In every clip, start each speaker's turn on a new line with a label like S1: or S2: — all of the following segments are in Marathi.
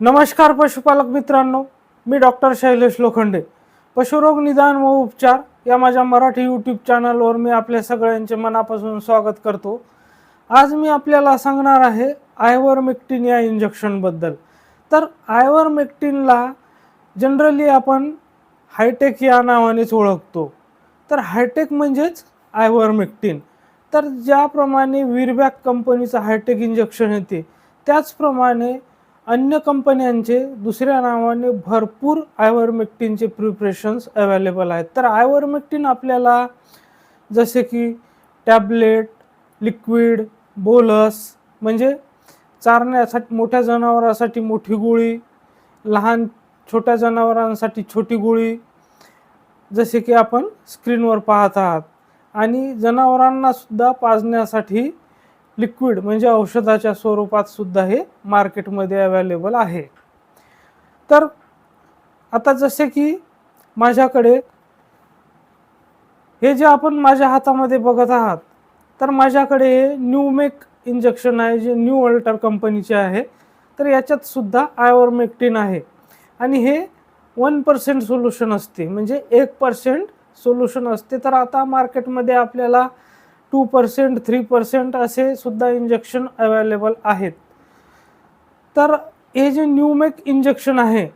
S1: नमस्कार पशुपालक मित्रांनो मी डॉक्टर शैलेश लोखंडे. पशुरोग निदान व उपचार या माझ्या मराठी यूट्यूब चॅनलवर मी आपल्या सगळ्यांचे मनापासून स्वागत करतो. आज मी आपल्याला सांगणार आहे आयवरमेक्टिन या इंजेक्शनबद्दल तर आयवरमेक्टिनला जनरली आपण हायटेक या नावानेच ओळखतो. तर हायटेक म्हणजेच आयवरमेक्टिन तर ज्याप्रमाणे वीरबॅक कंपनीचं हायटेक इंजेक्शन येते त्याचप्रमाणे अन्य कंपन्यांचे दुसऱ्या नावाने भरपूर आयवरमेक्टिनचे प्रिपरेशन्स अवेलेबल आहेत. तर आयवरमेक्टिन आपल्याला जसे की टॅबलेट लिक्विड बोलस म्हणजे चारण्यासाठी मोठ्या जनावरासाठी मोठी गोळी लहान छोट्या जनावरांसाठी छोटी गोळी जसे की आपण स्क्रीनवर पाहत आहात. आणि जनावरांनासुद्धा पाजण्यासाठी लिक्विड म्हणजे औषधाच्या स्वरूपात सुद्धा हे मार्केटमध्ये अवेलेबल आहे. तर आता जसे की माझ्याकडे हे जे आपण माझ्या हातामध्ये बघत आहात तर माझ्याकडे हे न्यूमेक इंजेक्शन आहे जे न्यू अल्टर कंपनीचे आहे. तर याच्यात सुद्धा आयवरमेक्टिन आहे. आणि हे वन पर्सेंट सोल्युशन असते. म्हणजे एक पर्सेंट सोल्युशन असते. तर आता मार्केटमध्ये आपल्याला टू पर्सेंट थ्री पर्सेंट असे सुद्धा इंजेक्शन अवेलेबल आहेत. तर हे जे न्यूमेक इंजेक्शन आहे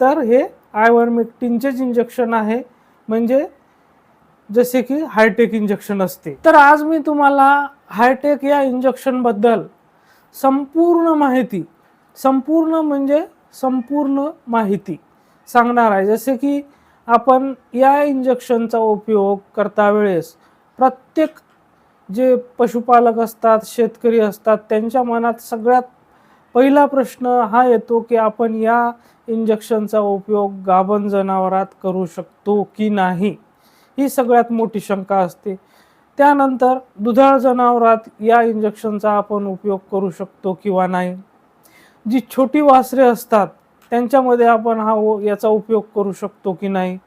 S1: तर हे आयवरमेक्टिनचेच इंजेक्शन आहे. म्हणजे जसे की हायटेक इंजेक्शन असते. तर आज मी तुम्हाला हायटेक या इंजेक्शनबद्दल संपूर्ण माहिती संपूर्ण म्हणजे संपूर्ण माहिती सांगणार आहे. जसे की आपण या इंजेक्शनचा उपयोग करता वेळेस प्रत्येक जे पशुपालक असतात शेतकरी असतात त्यांच्या मनात सगळ्यात पहिला प्रश्न हा येतो की आपण या इंजेक्शनचा उपयोग गाभण जनावरात करू शकतो की नाही? ही सगळ्यात मोठी शंका असते. त्यानंतर दुधाळ जनावरात या इंजेक्शनचा आपण उपयोग करू शकतो किंवा नाही? जी छोटी वासरे असतात त्यांच्यामध्ये आपण हा याचा उपयोग करू शकतो की नाही?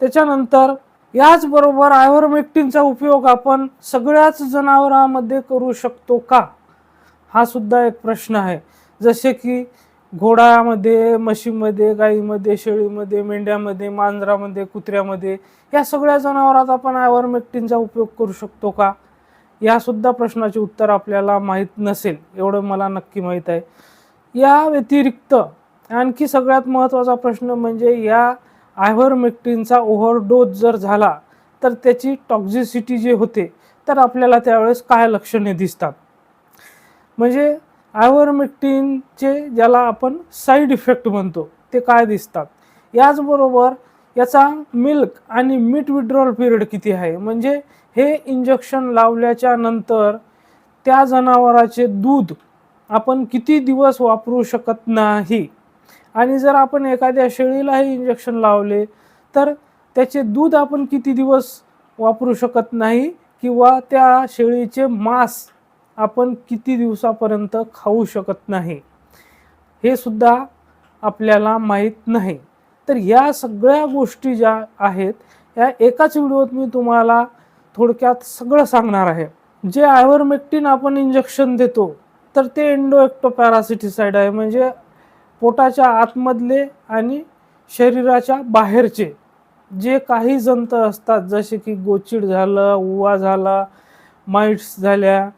S1: त्याच्यानंतर याचबरोबर आयव्हरमेक्टिनचा उपयोग आपण सगळ्याच जनावरांमध्ये करू शकतो का? हा सुद्धा एक प्रश्न आहे. जसे की घोडामध्ये म्हशीमध्ये गाईमध्ये शेळीमध्ये मेंढ्यामध्ये मांजरामध्ये कुत्र्यामध्ये या सगळ्या जनावरात आपण आयव्हरमेक्टिनचा उपयोग करू शकतो का? यासुद्धा प्रश्नाचे उत्तर आपल्याला माहीत नसेल. एवढं मला नक्की माहीत आहे. या व्यतिरिक्त आणखी सगळ्यात महत्त्वाचा प्रश्न म्हणजे या आयव्हरमेक्टिनचा ओव्हरडोज जर झाला तर त्याची टॉक्झिसिटी जे होते तर आपल्याला त्यावेळेस काय लक्षणे दिसतात? म्हणजे आयव्हरमेक्टिनचे ज्याला आपण साईड इफेक्ट म्हणतो ते काय दिसतात? याचबरोबर याचा मिल्क आणि मीट विड्रॉल पिरियड किती आहे? म्हणजे हे इंजेक्शन लावल्याच्या नंतर त्या जनावराचे दूध आपण किती दिवस वापरू शकत नाही? आणि जर आपण एखाद्या शेळीलाही इंजेक्शन लावले तर त्याचे दूध आपण किती दिवस वापरू शकत नाही किंवा त्या शेळीचे मांस आपण किती दिवसापर्यंत खाऊ शकत नाही? हे सुद्धा आपल्याला माहीत नाही. तर या सगळ्या गोष्टी ज्या आहेत या एकाच व्हिडिओत मी तुम्हाला थोडक्यात सगळं सांगणार आहे. जे आयव्हरमेक्टिन आपण इंजेक्शन देतो तर ते एंडोएक्टो पॅरासिटिसाईड आहे. म्हणजे पोटाच्या आतमधले आणि शरीराच्या बाहेरचे जे काही जंत असतात जसे की गोचिड झालं उवा झाला माइट्स झाल्या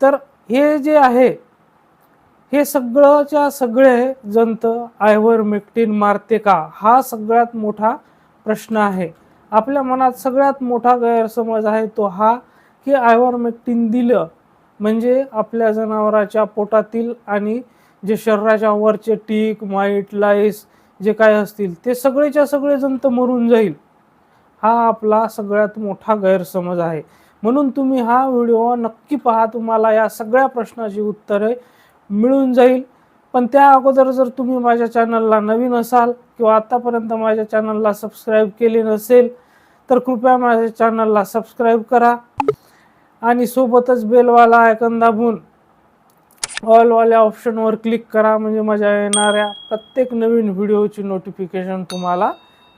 S1: तर हे जे आहे हे सगळंच्या सगळे जंत आयव्हरमेक्टिन मारते का? हा सगळ्यात मोठा प्रश्न आहे. आपल्या मनात सगळ्यात मोठा गैरसमज आहे तो हा की आयव्हरमेक्टिन दिलं म्हणजे आपल्या जनावराच्या पोटातील आणि जे शरीराच्या वरचे टीक माईट लाईस जे काय असतील ते सगळेच्या सगळे जंत मरून जाईल. हा आपला सगळ्यात मोठा गैरसमज आहे. म्हणून तुम्ही हा व्हिडिओ नक्की पहा. तुम्हाला या सगळ्या प्रश्नाची उत्तरे मिळून जाईल. पण त्या अगोदर जर तुम्ही माझ्या चॅनलला नवीन असाल किंवा आत्तापर्यंत माझ्या चॅनलला सबस्क्राईब केले नसेल तर कृपया माझ्या चॅनलला सबस्क्राईब करा. आणि सोबतच बेलवाला आयकन दाबून ऑलवाल्या ऑप्शनवर क्लिक करा म्हणजे माझ्या येणाऱ्या प्रत्येक नवीन व्हिडिओची नोटिफिकेशन तुम्हाला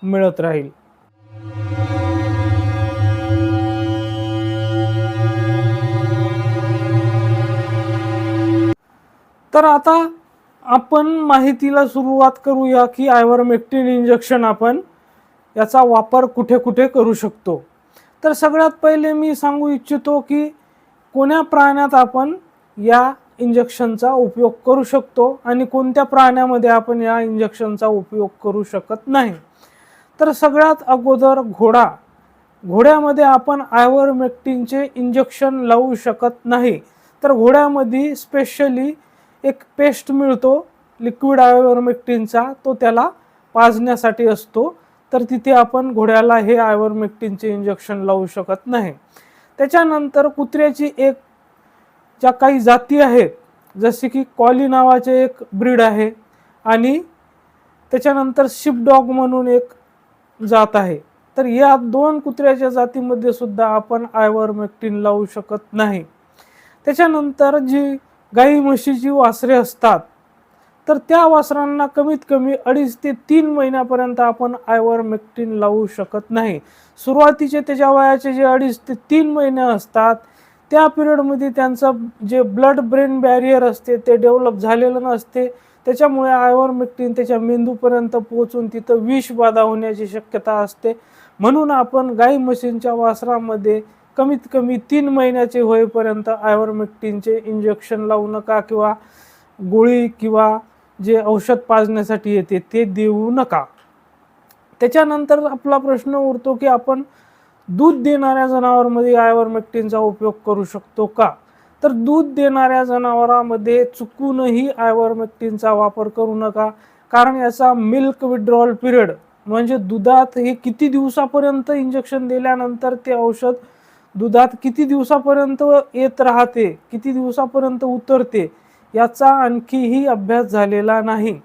S1: मिळत राहील. तर आता आपण माहितीला सुरुवात करूया की आयवरमेक्टिन इंजेक्शन आपण याचा वापर कुठे कुठे करू शकतो. तर सगळ्यात पहिले मी सांगू इच्छितो की कोण्या प्राण्यात आपण या इंजेक्शनचा उपयोग करू शकतो आणि कोणत्या प्राण्यामध्ये आपण या इंजेक्शनचा उपयोग करू शकत नाही. तर सगळ्यात अगोदर घोडा. घोड्यामध्ये आपण आयवरमेक्टिनचे इंजेक्शन लावू शकत नाही. तर घोड्यामध्ये स्पेशली एक पेस्ट मिळतो लिक्विड आयवरमेक्टिनचा तो त्याला पाजण्यासाठी असतो. तर तिथे आपण घोड्याला हे आयवरमेक्टिनचे इंजेक्शन लावू शकत नाही. त्याच्यानंतर कुत्र्याची एक ज्या काही जाती आहेत जसे की कॉली नावाचे एक ब्रीड आहे आणि त्याच्यानंतर शिपडॉग म्हणून एक जात आहे. तर या दोन कुत्र्याच्या जातीमध्ये सुद्धा आपण आयवरमेक्टिन लावू शकत नाही. त्याच्यानंतर जी गाई म्हशीची वासरे असतात तर त्या वासरांना कमीत कमी अडीच ते तीन महिन्यापर्यंत आपण आयवरमेक्टिन लावू शकत नाही. सुरुवातीचे त्याच्या वयाचे जे अडीच ते तीन महिने असतात त्या पिरियडमध्ये त्यांचं जे ब्लड ब्रेन बॅरियर असते ते डेव्हलप झालेलं नसते. त्याच्यामुळे आयवरमेक्टिन त्याच्या मेंदूपर्यंत पोहोचून तिथं विष बाधा होण्याची शक्यता असते. म्हणून आपण गाई म्हशींच्या वासरामध्ये कमीत कमी तीन महिन्याचे होईपर्यंत आयवरमेक्टिनचे इंजेक्शन लावू नका किंवा गोळी किंवा जे औषध पाजण्यासाठी येते ते देऊ नका. त्याच्यानंतर आपला प्रश्न उरतो की आपण दूध देणाऱ्या जनावरमध्ये आयवरमेक्टिनचा उपयोग करू शकतो का? तर दूध देणाऱ्या जनावरांमध्ये चुकूनही आयवरमेक्टिनचा वापर करू नका कारण याचा मिल्क विड्रॉल पिरियड म्हणजे दुधात हे किती दिवसापर्यंत इंजेक्शन दिल्यानंतर ते औषध दुधात किती दिवसापर्यंत येत राहते किती दिवसापर्यंत उतरते याचा आणखीही अभ्यास झालेला नाही.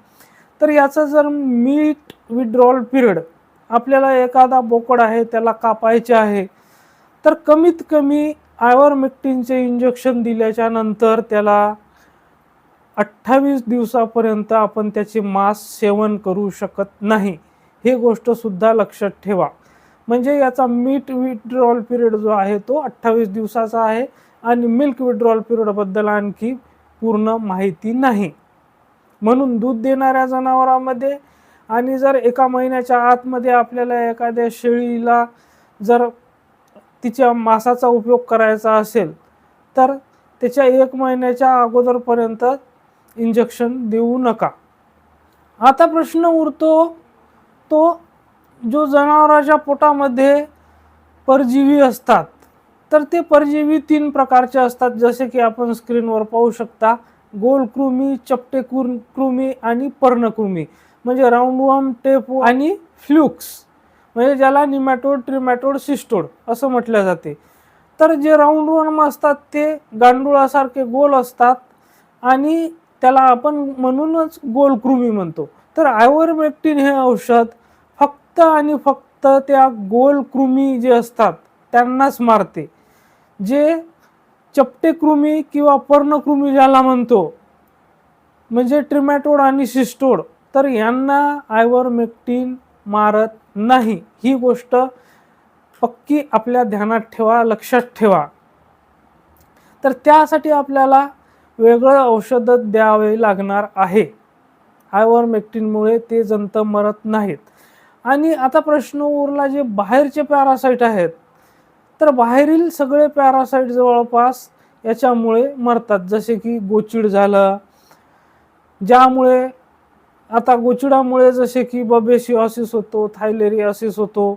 S1: तर याचा जर मीट विड्रॉल पिरियड आपल्याला एखादा बोकड आहे त्याला कापायचे आहे तर कमीत कमी आयवरमेक्टिनचे इंजेक्शन दिल्याच्या नंतर त्याला अठ्ठावीस दिवसापर्यंत आपण त्याचे मांस सेवन करू शकत नाही. हे गोष्टसुद्धा लक्षात ठेवा. म्हणजे याचा मीट विड्रॉल पिरियड जो आहे तो अठ्ठावीस दिवसाचा आहे आणि मिल्क विड्रॉल पिरियडबद्दल आणखी पूर्ण माहिती नाही. म्हणून दूध देणाऱ्या जनावरांमध्ये आणि जर एका महिन्याच्या आतमध्ये आपल्याला एखाद्या शेळीला जर तिच्या मांसाचा उपयोग करायचा असेल तर त्याच्या एक महिन्याच्या अगोदरपर्यंत इंजेक्शन देऊ नका. आता प्रश्न उरतो तो जो जनावराच्या पोटामध्ये परजीवी असतात तर ते परजीवी तीन प्रकारचे असतात जसे की आपण स्क्रीनवर पाहू शकता गोल कृमी चपटे कुर कृमी आणि पर्णकृमी. म्हणजे राऊंडवॉर्म टेप आणि फ्लुक्स. म्हणजे ज्याला निमॅटोड ट्रिमॅटोड सिस्टोड असं म्हटलं जाते. तर जे राऊंडवर्म असतात ते गांडुळासारखे गोल असतात आणि त्याला आपण म्हणूनच गोल कृमी म्हणतो. तर आयवरमेक्टिन हे औषध फक्त आणि फक्त त्या गोल कृमी जे असतात त्यांनाच मारते. जे चपटे कृमी किंवा पर्णकृमी ज्याला म्हणतो म्हणजे ट्रिमॅटोड आणि सिस्टोड तर यांना आयवरमेक्टिन मारत नाही. ही गोष्ट पक्की आपल्या ध्यानात ठेवा लक्षात ठेवा. तर त्यासाठी आपल्याला वेगळं औषध द्यावे लागणार आहे. आयवरमेक्टिनमुळे ते जंत मरत नाहीत. आणि आता प्रश्न उरला जे बाहेरचे पॅरासाईट आहेत. तर बाहेरील सगळे पॅरासाईट जवळपास याच्यामुळे मरतात. जसे की गोचिड झालं ज्यामुळे आता गोचिडामुळे जसे की बबेशिओसिस होतो थायलेरियासिस होतो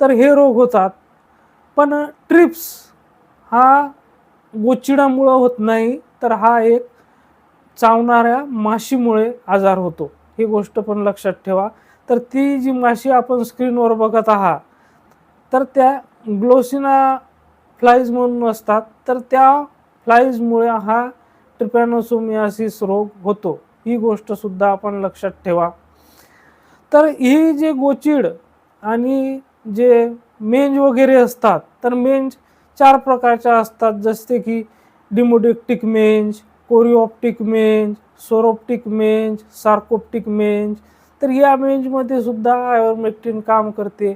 S1: तर हे रोग होतात. पण ट्रिप्स हा गोचिडामुळं होत नाही तर हा एक चावणाऱ्या माशीमुळे आजार होतो. ही गोष्ट पण लक्षात ठेवा. तर ती जी माशी आपण स्क्रीनवर बघत आहात तर त्या ग्लोसिना फ्लाईज म्हणून असतात. तर त्या फ्लाईजमुळे हा ट्रिपॅनोसोमियासिस रोग होतो. ही गोष्टसुद्धा आपण लक्षात ठेवा. तर ही जे गोचिड आणि जे मेंज वगैरे असतात तर मेंज चार प्रकारच्या असतात. जसे की डिमोडिक्टिक मेंज कोरिओप्टिक मेंज सोरोप्टिक मेंज सार्कोप्टिक मेंज. तर या मेंजमध्ये सुद्धा आयवरमेक्टिन काम करते.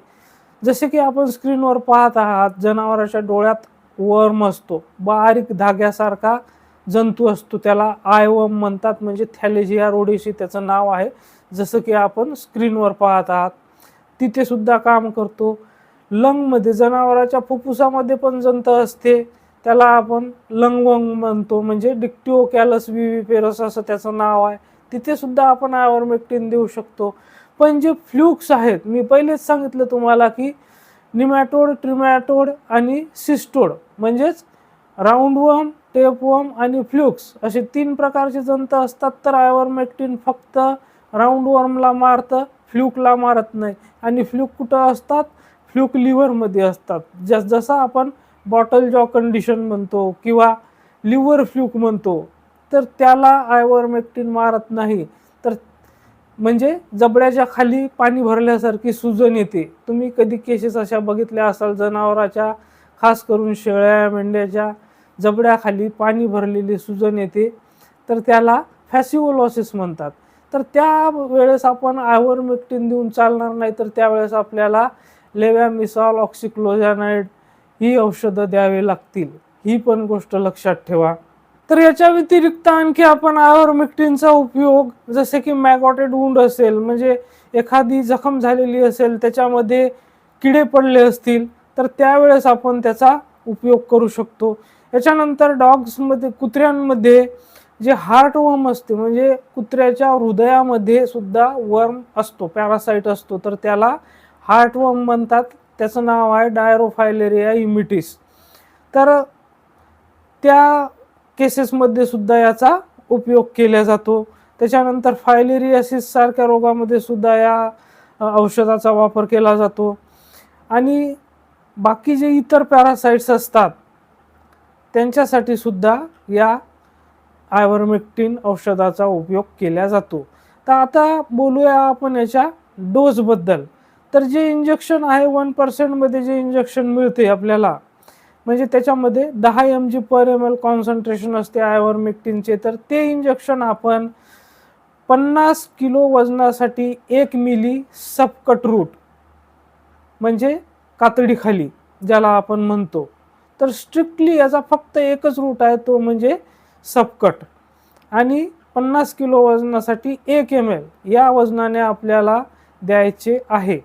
S1: जसे की आपण स्क्रीनवर पाहत आहात जनावराच्या डोळ्यात वर्म असतो. बारीक धाग्यासारखा जंतू असतो त्याला आयवम म्हणतात. म्हणजे थॅलेजिया रोडेशी त्याचं नाव आहे. जसं की आपण स्क्रीनवर पाहत आहात तिथे सुद्धा काम करतो. लंगमध्ये जनावराच्या फुफ्फुसामध्ये पण जंत असते. त्याला आपण लंगवंग म्हणतो. म्हणजे डिक्टिओ कॅलस विविपेरस असं त्याचं नाव आहे. तिथे सुद्धा आपण आयवरमेक्टिन देऊ शकतो. पण जे फ्लूक्स आहेत मी पहिलेच सांगितलं तुम्हाला की निमॅटोड ट्रिमॅटोड आणि सिस्टोड म्हणजेच राऊंडवर्म टेपवॉर्म आणि फ्लुक्स असे तीन प्रकारचे जंत असतात तर आयवरमेक्टिन फक्त राऊंडवर्मला मारतं फ्लूकला मारत नाही. आणि फ्लूक कुठं असतात? फ्लूक लिव्हरमध्ये असतात. जस जसं आपण बॉटल जॉ कंडिशन म्हणतो किंवा लिव्हर फ्लूक म्हणतो तर त्याला आयवरमेक्टिन मारत नाही. तर म्हणजे जबड्याच्या खाली पाणी भरल्यासारखी सुजन येते. तुम्ही कधी केसेस अशा बघितल्या असाल जनावराच्या खास करून शेळ्या मेंढ्याच्या? जबड्याखाली पाणी भरलेली सुजन येते तर त्याला फॅसिओलॉसिस म्हणतात. तर त्या वेळेस आपण आयवरमेक्टिन देऊन चालणार नाही तर त्यावेळेस आपल्याला लेव्हॅमिसॉल ऑक्सिक्लोजॅनाइड ही औषधं द्यावी लागतील. ही पण गोष्ट लक्षात ठेवा. तर याच्या व्यतिरिक्त आणखी आपण आयवरमेक्टिनचा उपयोग जसे की मॅगॉटेड वुंड असेल म्हणजे एखादी जखम झालेली असेल त्याच्यामध्ये किडे पडले असतील तर त्यावेळेस आपण त्याचा उपयोग करू शकतो. याच्यानंतर डॉग्समध्ये कुत्र्यांमध्ये जे हार्ट वर्म असते म्हणजे कुत्र्याच्या हृदयामध्ये सुद्धा वर्म असतो पॅरासाईट असतो तर त्याला हार्ट वर्म म्हणतात. त्याचं नाव आहे डायरोफायलेरिया इमिटिस. तर त्या केसेसमध्ये सुद्धा याचा उपयोग केला जातो. त्याच्यानंतर फायलेरियासिस सारख्या रोगामध्ये सुद्धा या औषधाचा वापर केला जातो. आणि बाकी जे इतर पॅरासाइट्स असतात त्यांच्यासाठी सुद्धा या आयवरमेक्टिन औषधाचा उपयोग केला जातो. तर आता बोलूया आपण याच्या डोसबद्दल तर जे इंजेक्शन आहे वन पर्सेंटमध्ये जे इंजेक्शन मिळते आपल्याला म्हणजे त्याच्यामध्ये दहा M G per M L concentration असते आयवरमेक्टिनचे तर ते इंजेक्शन आपण पन्नास किलो वजनासाठी एक मिली सबकट रूट म्हणजे कातडीखाली ज्याला आपण म्हणतो. तर स्ट्रिक्टली याचा फक्त एकच रूट आहे तो म्हणजे सबकट आणि पन्नास किलो वजनासाठी एक एम एल या वजनाने आपल्याला द्यायचे आहे.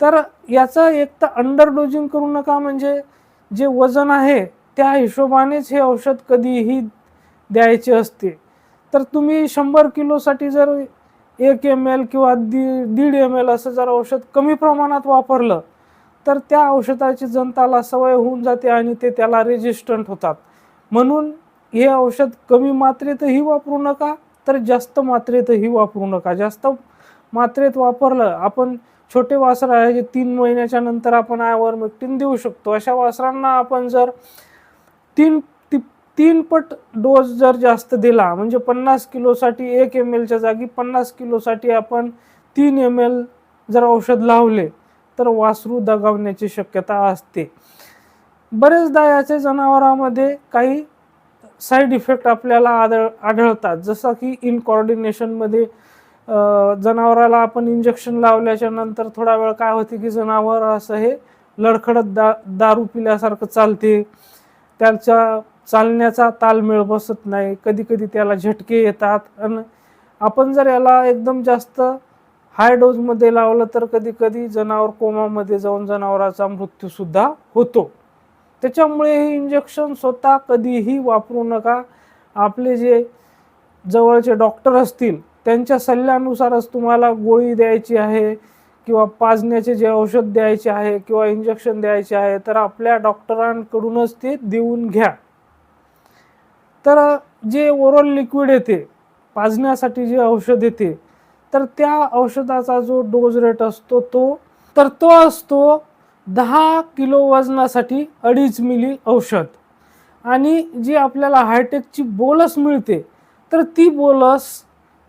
S1: तर याचं एक तर अंडर डोजिंग करू नका म्हणजे जे वजन आहे त्या हिशोबानेच हे औषध कधीही द्यायचे असते. तर तुम्ही शंभर किलोसाठी जर एक एम एल किंवा दी दीड एम एल असं जर औषध कमी प्रमाणात वापरलं तर त्या औषधाची जनताला सवय होऊन जाते आणि ते त्याला रेजिस्टंट होतात. म्हणून हे औषध कमी मात्रेतही वापरू नका तर जास्त मात्रेतही वापरू नका. जास्त मात्रेत वापरलं आपण छोटे वासर आहे जे तीन महिन्याच्या नंतर आपण आयवरमेक्टिन देऊ शकतो. अशा वासरांना आपण जर तीन ती तीन पट डोस जर जास्त दिला म्हणजे पन्नास किलोसाठी एक एम एलच्या जागी पन्नास किलोसाठी आपण तीन एम एल जर औषध लावले तर वासरू दगावण्याची शक्यता असते. बरेचदा याच्या जनावरांमध्ये काही साईड इफेक्ट आपल्याला आदळ आढळतात. जसं की इनकॉर्डिनेशनमध्ये जनावराला आपण इंजेक्शन लावल्याच्या नंतर थोडा वेळ काय होते की जनावर असं हे लडखडत दा दारू पिल्यासारखं चालते. त्याचा चालण्याचा तालमेळ बसत नाही. कधी कधी त्याला झटके येतात. आणि आपण जर याला एकदम जास्त हाय डोजमध्ये लावलं तर कधी कधी जनावर कोमामध्ये जाऊन जनावराचा मृत्यूसुद्धा होतो. त्याच्यामुळे हे इंजेक्शन स्वतः कधीही वापरू नका. आपले जे जवळचे डॉक्टर असतील त्यांच्या सल्ल्यानुसारच तुम्हाला गोळी द्यायची आहे किंवा पाजण्याचे जे औषध द्यायचे आहे किंवा इंजेक्शन द्यायचे आहे तर आपल्या डॉक्टरांकडूनच ते देऊन घ्या. तर जे ओरल लिक्विड येते पाजण्यासाठी जे औषध येते तर त्या औषधाचा जो डोज रेट असतो तो तर तो असतो दहा किलो वजनासाठी अडीच मिली औषध. आणि जी आपल्याला हायटेकची बोलस मिळते तर ती बोलस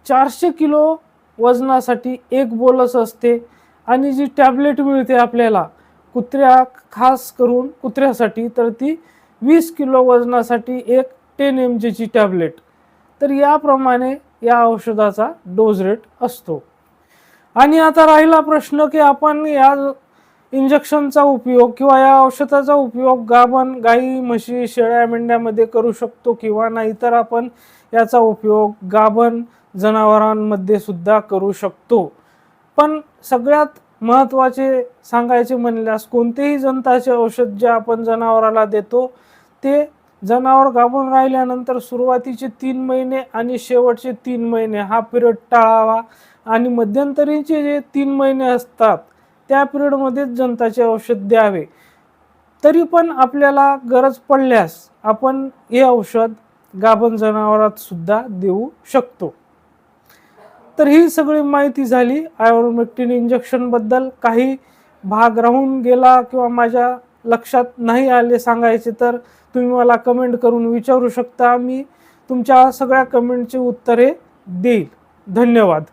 S1: चारशे किलो वजनासाठी एक बोलस असते. आणि जी टॅबलेट मिळते आपल्याला कुत्र्या खास करून कुत्र्यासाठी तर ती वीस किलो वजनासाठी एक टेन एम जीची टॅबलेट. तर याप्रमाणे या औषधाचा डोज रेट असतो. आणि आता राहिला प्रश्न की आपण या इंजेक्शनचा उपयोग किंवा या औषधाचा उपयोग गाभण गाई म्हशी शेळ्या मेंढ्यामध्ये करू शकतो किंवा नाही तर आपण याचा उपयोग गाभण जनावरांमध्ये सुद्धा करू शकतो. पण सगळ्यात महत्त्वाचे सांगायचे म्हणल्यास कोणतेही जंताचे औषध जे आपण जनावराला देतो ते जनावर गाभून राहिल्यानंतर सुरुवातीचे तीन महिने आणि शेवटचे तीन महिने हा पिरियड टाळावा. आणि मध्यंतरीचे जे तीन महिने असतात त्या पिरियडमध्येच जनताचे औषध द्यावे. तरी पण आपल्याला गरज पडल्यास आपण हे औषध गाभण जनावरात सुद्धा देऊ शकतो. तर ही सगळी माहिती झाली. आयोमेक्टिन इंजेक्शनबद्दल काही भाग राहून गेला किंवा माझ्या लक्षात नाही आले सांगायचे तर तुम्ही मला कमेंट करून विचारू शकता. मी तुमच्या सगळ्या कमेंटची उत्तरे देईल. धन्यवाद.